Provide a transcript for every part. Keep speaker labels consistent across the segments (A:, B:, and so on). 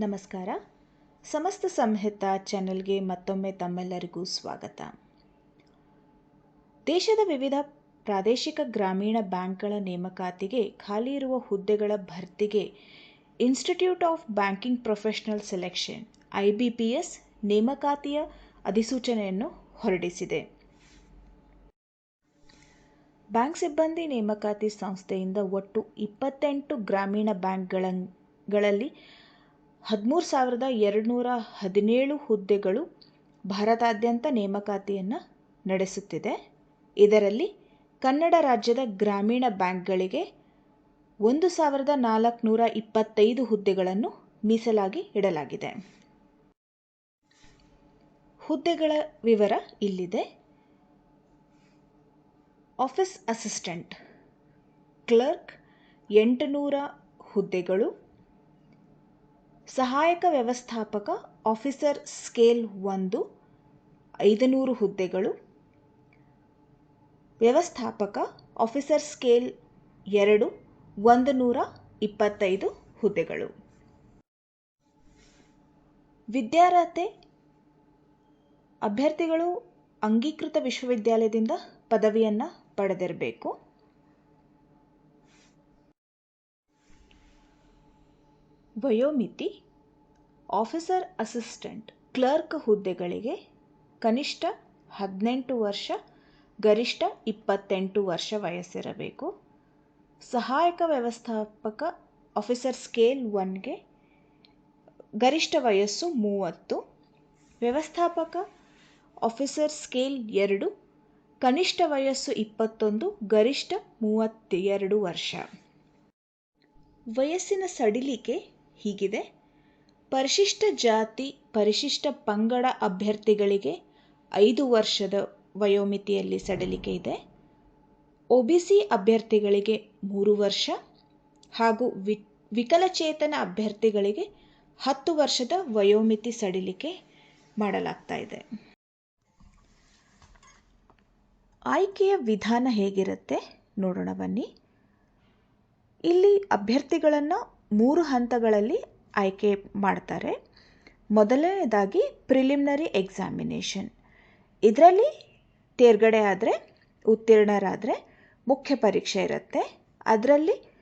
A: ನಮಸ್ಕಾರ. ಸಮಸ್ತ ಸಂಹಿತ ಚಾನೆಲ್ಗೆ ಮತ್ತೊಮ್ಮೆ ತಮ್ಮೆಲ್ಲರಿಗೂ ಸ್ವಾಗತ. ದೇಶದ ವಿವಿಧ ಪ್ರಾದೇಶಿಕ ಗ್ರಾಮೀಣ ಬ್ಯಾಂಕ್ಗಳ ನೇಮಕಾತಿಗೆ ಖಾಲಿ ಇರುವ ಹುದ್ದೆಗಳ ಭರ್ತಿಗೆ institute of banking professional selection I B P S ನೇಮಕಾತಿಯ ಅಧಿಸೂಚನೆಯನ್ನು ಹೊರಡಿಸಿದೆ. ಬ್ಯಾಂಕ್ ಸಿಬ್ಬಂದಿ ನೇಮಕಾತಿ ಸಂಸ್ಥೆಯಿಂದ ಒಟ್ಟು ಇಪ್ಪತ್ತೆಂಟು ಗ್ರಾಮೀಣ ಬ್ಯಾಂಕ್ಗಳಲ್ಲಿ ಹದಿಮೂರು ಸಾವಿರದ ಎರಡುನೂರ ಹದಿನೇಳು ಹುದ್ದೆಗಳು ಭಾರತಾದ್ಯಂತ ನೇಮಕಾತಿಯನ್ನು ನಡೆಸುತ್ತಿದೆ. ಇದರಲ್ಲಿ ಕನ್ನಡ ರಾಜ್ಯದ ಗ್ರಾಮೀಣ ಬ್ಯಾಂಕ್ಗಳಿಗೆ ಒಂದು ಸಾವಿರದ ನಾಲ್ಕುನೂರ ಇಪ್ಪತ್ತೈದು ಹುದ್ದೆಗಳನ್ನು ಮೀಸಲಾಗಿ ಇಡಲಾಗಿದೆ. ಹುದ್ದೆಗಳ ವಿವರ ಇಲ್ಲಿದೆ. ಆಫೀಸ್ ಅಸಿಸ್ಟೆಂಟ್, ಕ್ಲರ್ಕ್ ಎಂಟುನೂರ ಹುದ್ದೆಗಳು ಸಹಾಯಕ ವ್ಯವಸ್ಥಾಪಕ ಆಫೀಸರ್ ಸ್ಕೇಲ್ ಒಂದು, ಐದುನೂರು ಹುದ್ದೆಗಳು. ವ್ಯವಸ್ಥಾಪಕ ಆಫೀಸರ್ ಸ್ಕೇಲ್ ಎರಡು ಒಂದು ನೂರ ಇಪ್ಪತ್ತೈದು ಹುದ್ದೆಗಳು. ವಿದ್ಯಾರ್ಹತೆ ಅಭ್ಯರ್ಥಿಗಳು ಅಂಗೀಕೃತ ವಿಶ್ವವಿದ್ಯಾಲಯದಿಂದ ಪದವಿಯನ್ನು ಪಡೆದಿರಬೇಕು. ವಯೋಮಿತಿ ಆಫೀಸರ್ ಅಸಿಸ್ಟೆಂಟ್, ಕ್ಲರ್ಕ್ ಹುದ್ದೆಗಳಿಗೆ ಕನಿಷ್ಠ ಹದಿನೆಂಟು ವರ್ಷ, ಗರಿಷ್ಠ ಇಪ್ಪತ್ತೆಂಟು ವರ್ಷ ವಯಸ್ಸಿರಬೇಕು. ಸಹಾಯಕ ವ್ಯವಸ್ಥಾಪಕ ಆಫೀಸರ್ ಸ್ಕೇಲ್ ಒನ್ಗೆ ಗರಿಷ್ಠ ವಯಸ್ಸು ಮೂವತ್ತು, ವ್ಯವಸ್ಥಾಪಕ ಆಫೀಸರ್ ಸ್ಕೇಲ್ ಎರಡು, ಕನಿಷ್ಠ ವಯಸ್ಸು ಇಪ್ಪತ್ತೊಂದು, ಗರಿಷ್ಠ ಮೂವತ್ತೆರಡು ವರ್ಷ. ವಯಸ್ಸಿನ ಸಡಿಲಿಕೆ ಹೀಗಿದೆ. ಪರಿಶಿಷ್ಟ ಜಾತಿ, ಪರಿಶಿಷ್ಟ ಪಂಗಡ ಅಭ್ಯರ್ಥಿಗಳಿಗೆ ಐದು ವರ್ಷದ ವಯೋಮಿತಿಯಲ್ಲಿ ಸಡಿಲಿಕೆ ಇದೆ. ಒ ಬಿ ಸಿ ಅಭ್ಯರ್ಥಿಗಳಿಗೆ ಮೂರು ವರ್ಷ ಹಾಗೂ ವಿ, ವಿಕಲಚೇತನ ಅಭ್ಯರ್ಥಿಗಳಿಗೆ ಹತ್ತು ವರ್ಷದ ವಯೋಮಿತಿ ಸಡಿಲಿಕೆ ಮಾಡಲಾಗ್ತಾ ಇದೆ. ಆಯ್ಕೆಯ ವಿಧಾನ ಹೇಗಿರುತ್ತೆ? ನೋಡೋಣ ಬನ್ನಿ. ಇಲ್ಲಿ ಅಭ್ಯರ್ಥಿಗಳನ್ನು ಮೂರು ಹಂತಗಳಲ್ಲಿ ಆಯ್ಕೆ ಮಾಡ್ತಾರೆ. ಮೊದಲನೇದಾಗಿ ಪ್ರಿಲಿಮ್ನರಿ ಎಕ್ಸಾಮಿನೇಷನ್ ಇದರಲ್ಲಿ ತೇರ್ಗಡೆ ಆದರೆ, ಉತ್ತೀರ್ಣರಾದರೆ ಮುಖ್ಯ ಪರೀಕ್ಷೆ ಇರುತ್ತೆ. ಅದರಲ್ಲಿ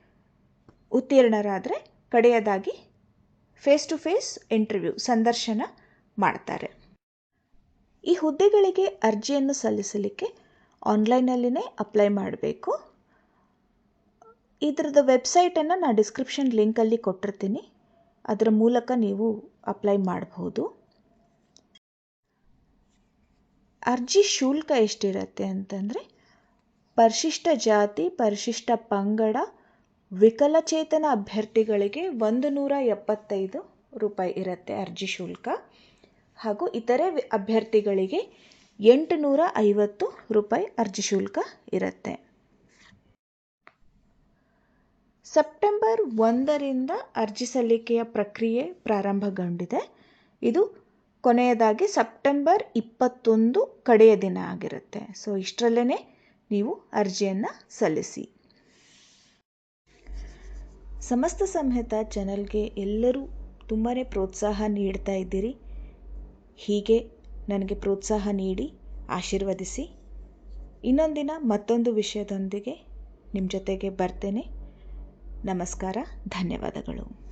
A: ಉತ್ತೀರ್ಣರಾದರೆ ಕಡೆಯದಾಗಿ ಫೇಸ್ ಟು ಫೇಸ್ ಇಂಟರ್ವ್ಯೂ ಸಂದರ್ಶನ ಮಾಡ್ತಾರೆ. ಈ ಹುದ್ದೆಗಳಿಗೆ ಅರ್ಜಿಯನ್ನು ಸಲ್ಲಿಸಲಿಕ್ಕೆ ಆನ್ಲೈನಲ್ಲಿನೇ ಅಪ್ಲೈ ಮಾಡಬೇಕು. ಇದರದ್ದು ವೆಬ್ಸೈಟನ್ನು ನಾನು ಡಿಸ್ಕ್ರಿಪ್ಷನ್ ಲಿಂಕಲ್ಲಿ ಕೊಟ್ಟಿರ್ತೀನಿ. ಅದರ ಮೂಲಕ ನೀವು ಅಪ್ಲೈ ಮಾಡಬಹುದು ಅರ್ಜಿ ಶುಲ್ಕ ಎಷ್ಟಿರತ್ತೆ ಅಂತಂದರೆ, ಪರಿಶಿಷ್ಟ ಜಾತಿ, ಪರಿಶಿಷ್ಟ ಪಂಗಡ, ವಿಕಲಚೇತನ ಅಭ್ಯರ್ಥಿಗಳಿಗೆ ಒಂದು ನೂರ ಎಪ್ಪತ್ತೈದು ರೂಪಾಯಿ ಇರುತ್ತೆ ಅರ್ಜಿ ಶುಲ್ಕ. ಹಾಗೂ ಇತರೆ ಅಭ್ಯರ್ಥಿಗಳಿಗೆ ಎಂಟು ನೂರ ಐವತ್ತು ರೂಪಾಯಿ ಅರ್ಜಿ ಶುಲ್ಕ ಇರುತ್ತೆ. ಸೆಪ್ಟೆಂಬರ್ ಒಂದರಿಂದ ಅರ್ಜಿ ಸಲ್ಲಿಕೆಯ ಪ್ರಕ್ರಿಯೆ ಪ್ರಾರಂಭಗೊಂಡಿದೆ. ಇದು ಕೊನೆಯದಾಗಿ ಸೆಪ್ಟೆಂಬರ್ ಇಪ್ಪತ್ತೊಂದು ಕಡೆಯ ದಿನ ಆಗಿರುತ್ತೆ. ಸೊ ಇಷ್ಟರಲ್ಲೇ ನೀವು ಅರ್ಜಿಯನ್ನು ಸಲ್ಲಿಸಿ. ಸಮಸ್ತ ಸಂಹಿತ ಚಾನಲ್ಗೆ ಎಲ್ಲರೂ ತುಂಬಾ ಪ್ರೋತ್ಸಾಹ ನೀಡ್ತಾ ಇದ್ದೀರಿ. ಹೀಗೆ ನನಗೆ ಪ್ರೋತ್ಸಾಹ ನೀಡಿ ಆಶೀರ್ವದಿಸಿ. ಇನ್ನೊಂದಿನ ಮತ್ತೊಂದು ವಿಷಯದೊಂದಿಗೆ ನಿಮ್ಮ ಜೊತೆಗೆ ಬರ್ತೇನೆ. ನಮಸ್ಕಾರ ಧನ್ಯವಾದಗಳು.